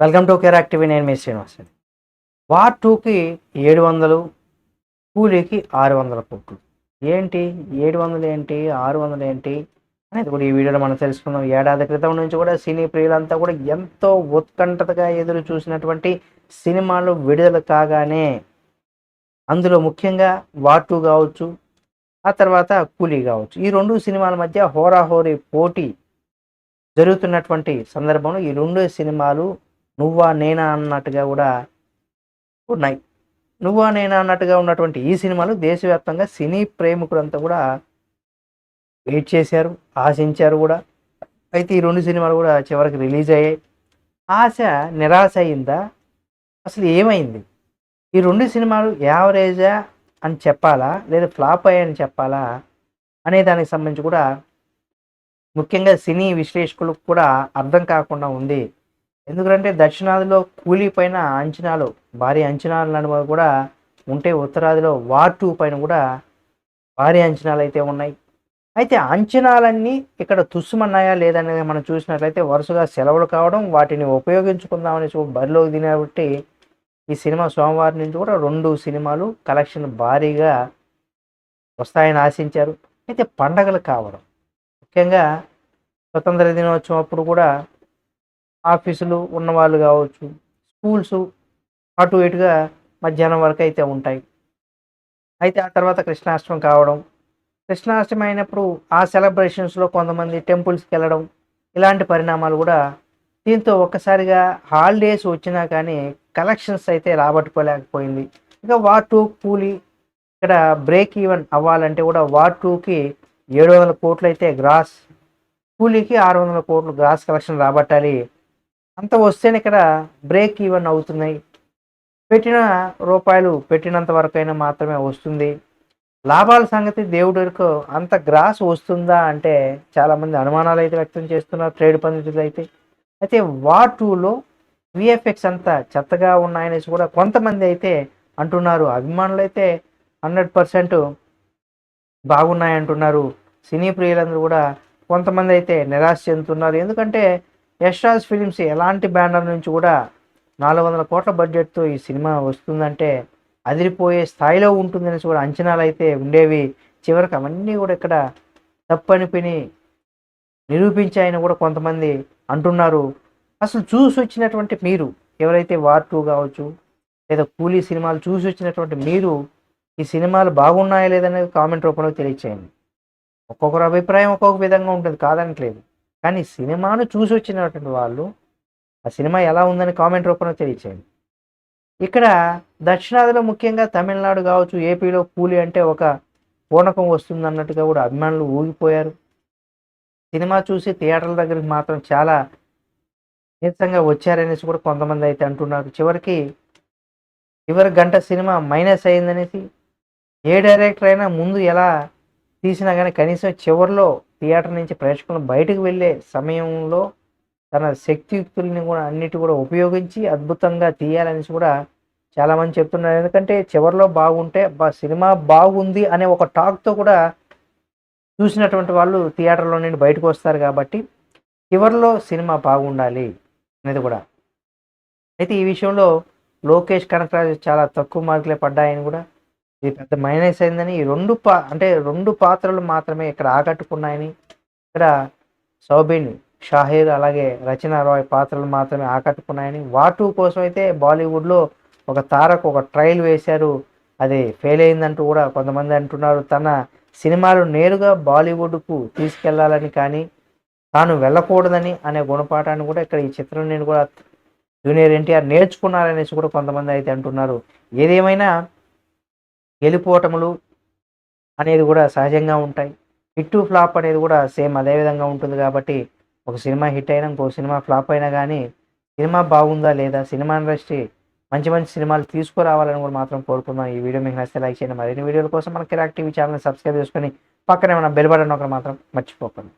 Welcome to care active నేను మీ Srinivas war టూకి ఏడు వందలు కూలీకి ఆరు వందల కోట్లు. ఏంటి? ఏడు వందలు ఏంటి? ఆరు వందలు ఏంటి? అనేది కూడా ఈ వీడియోలో మనం తెలుసుకుందాం ఏడాది క్రితం నుంచి కూడా సినీ ప్రియులంతా కూడా ఎంతో ఉత్కంఠతగా ఎదురు చూసినటువంటి సినిమాలు విడుదల కాగానే అందులో ముఖ్యంగా వార్ టూ కావచ్చు ఆ తర్వాత కూలీ కావచ్చు. ఈ రెండు సినిమాల మధ్య హోరాహోరీ పోటీ జరుగుతున్నటువంటి సందర్భంలో ఈ రెండు సినిమాలు నువ్వా నేనా అన్నట్టుగా కూడా ఉన్నాయి. నువ్వా నేనా అన్నట్టుగా ఉన్నటువంటి ఈ సినిమాలు దేశవ్యాప్తంగా సినీ ప్రేమికులంతా కూడా వెయిట్ చేశారు ఆశించారు కూడా. అయితే ఈ రెండు సినిమాలు కూడా చివరికి రిలీజ్ అయ్యాయి. ఆశ నిరాశ అయిందా? అసలు ఏమైంది? ఈ రెండు సినిమాలు యావరేజా అని చెప్పాలా? లేదా ఫ్లాప్ అయ్యాయని చెప్పాలా? అనే దానికి సంబంధించి కూడా ముఖ్యంగా సినీ విశ్లేషకులకు కూడా అర్థం కాకుండా ఉంది. ఎందుకంటే దక్షిణాదిలో కూలీ పైన అంచనాలు భారీ అంచనాలు నడుమ కూడా ఉంటే ఉత్తరాదిలో వార్ టూ పైన కూడా భారీ అంచనాలు అయితే ఉన్నాయి. అయితే అంచనాలన్నీ ఇక్కడ తుస్సుమన్నాయా లేదనేది మనం చూసినట్లయితే వరుసగా సెలవులు కావడం వాటిని ఉపయోగించుకుందామని బరిలోకి దినబట్టి ఈ సినిమా సోమవారం నుంచి కూడా రెండు సినిమాలు కలెక్షన్ భారీగా వస్తాయని ఆశించారు. అయితే పండగలు కావడం ముఖ్యంగా స్వతంత్ర దినోత్సవం అప్పుడు కూడా ఆఫీసులు ఉన్నవాళ్ళు కావచ్చు స్కూల్స్ అటు ఇటుగా మధ్యాహ్నం వరకు అయితే ఉంటాయి. అయితే ఆ తర్వాత కృష్ణాష్టమి కావడం కృష్ణాష్టమి అయినప్పుడు ఆ సెలబ్రేషన్స్లో కొంతమంది టెంపుల్స్కి వెళ్ళడం ఇలాంటి పరిణామాలు కూడా దీంతో ఒక్కసారిగా హాలిడేస్ వచ్చినా కానీ కలెక్షన్స్ అయితే రాబట్టుకోలేకపోయింది. ఇక వార్ టూ కూలీ ఇక్కడ బ్రేక్ ఈవెన్ అవ్వాలంటే కూడా వార్ టూకి ఏడు వందల కోట్లు అయితే గ్రాస్ కూలీకి ఆరు వందల కోట్లు గ్రాస్ కలెక్షన్ రాబట్టాలి. అంత వస్తేనే ఇక్కడ బ్రేక్ ఈవెన్ అవుతున్నాయి. పెట్టిన రూపాయలు పెట్టినంత వరకైనా మాత్రమే వస్తుంది. లాభాల సంగతి దేవుడి వరకు అంత గ్రాస్ వస్తుందా అంటే చాలామంది అనుమానాలు అయితే వ్యక్తం చేస్తున్నారు ట్రేడ్ పండితులు అయితే. అయితే వార్ టూలో విఎఫ్ఎక్స్ అంతా చెత్తగా ఉన్నాయనేసి కూడా కొంతమంది అయితే అంటున్నారు. అభిమానులు అయితే హండ్రెడ్ పర్సెంట్ బాగున్నాయంటున్నారు. సినీ ప్రియులందరూ కూడా కొంతమంది అయితే నిరాశ చెందుతున్నారు. ఎందుకంటే యశ్రాజ్ ఫిలిమ్స్ ఎలాంటి బ్యానర్ నుంచి కూడా నాలుగు వందల కోట్ల బడ్జెట్తో ఈ సినిమా వస్తుందంటే అదిరిపోయే స్థాయిలో ఉంటుందనేసి కూడా అంచనాలు అయితే ఉండేవి. చివరికి అవన్నీ కూడా ఇక్కడ తప్పనిపిని నిరూపించాయని కూడా కొంతమంది అంటున్నారు. అసలు చూసి వచ్చినటువంటి మీరు ఎవరైతే వార్ టూ కావచ్చు లేదా కూలీ సినిమాలు చూసి వచ్చినటువంటి మీరు ఈ సినిమాలు బాగున్నాయా లేదనేది కామెంట్ రూపంలో తెలియచేయండి. ఒక్కొక్కరు అభిప్రాయం ఒక్కొక్క విధంగా ఉంటుంది కాదనట్లేదు. కానీ సినిమాను చూసి వచ్చినటువంటి వాళ్ళు ఆ సినిమా ఎలా ఉందని కామెంట్ రూపంలో తెలియచేయండి. ఇక్కడ దక్షిణాదిలో ముఖ్యంగా తమిళనాడు కావచ్చు ఏపీలో కూలి అంటే ఒక పూనకం వస్తుంది అన్నట్టుగా కూడా అభిమానులు ఊగిపోయారు. సినిమా చూసి థియేటర్ల దగ్గరికి మాత్రం చాలా నీరసంగా వచ్చారనేసి కూడా కొంతమంది అయితే అంటున్నారు. చివరికి చివరి గంట సినిమా మైనస్ అయిందనేసి ఏ డైరెక్టర్ అయినా ముందు ఎలా తీసినా కానీ కనీసం చివరిలో థియేటర్ నుంచి ప్రేక్షకులు బయటకు వెళ్ళే సమయంలో తన శక్తియుక్తుల్ని కూడా అన్నిటి కూడా ఉపయోగించి అద్భుతంగా తీయాలనేసి కూడా చాలామంది చెప్తున్నారు. ఎందుకంటే చివరిలో బాగుంటే బా సినిమా బాగుంది అనే ఒక టాక్తో కూడా చూసినటువంటి వాళ్ళు థియేటర్లో నుండి బయటకు వస్తారు కాబట్టి చివరిలో సినిమా బాగుండాలి అనేది కూడా. అయితే ఈ విషయంలో లోకేష్ కనకరాజు చాలా తక్కువ మార్కులే పడ్డాయని కూడా ఇది పెద్ద మైనస్ అయిందని ఈ రెండు పా అంటే రెండు పాత్రలు మాత్రమే ఇక్కడ ఆకట్టుకున్నాయని ఇక్కడ సౌబిన్ షాహీర్ అలాగే రచన రాయ్ పాత్రలు మాత్రమే ఆకట్టుకున్నాయని వాటు కోసం అయితే బాలీవుడ్లో ఒక తారకు ఒక ట్రయల్ వేశారు. అది ఫెయిల్ అయిందంటూ కూడా కొంతమంది అంటున్నారు. తన సినిమాలు నేరుగా బాలీవుడ్కు తీసుకెళ్ళాలని కానీ తాను వెళ్ళకూడదని అనే గుణపాఠాన్ని కూడా ఇక్కడ ఈ చిత్రం నేను కూడా జూనియర్ ఎన్టీఆర్ నేర్చుకున్నారనేసి కూడా కొంతమంది అయితే అంటున్నారు. ఏదేమైనా గెలుపోటములు అనేది కూడా సహజంగా ఉంటాయి. హిట్ ఫ్లాప్ అనేది కూడా సేమ్ అదే విధంగా ఉంటుంది కాబట్టి ఒక సినిమా హిట్ అయినా ఇంకో సినిమా ఫ్లాప్ అయినా కానీ సినిమా బాగుందా లేదా సినిమా ఇండస్ట్రీ మంచి మంచి సినిమాలు తీసుకురావాలని కూడా మాత్రం కోరుకుందాం ఈ వీడియో మీకు నచ్చితే లైక్ చేయండి. మరిన్ని వీడియోల కోసం మన కిరాక్ టీవీ ఛానల్ని సబ్స్క్రైబ్ చేసుకొని పక్కనే మన బెల్ బటన్ ఒకటి మాత్రం మర్చిపోకండి.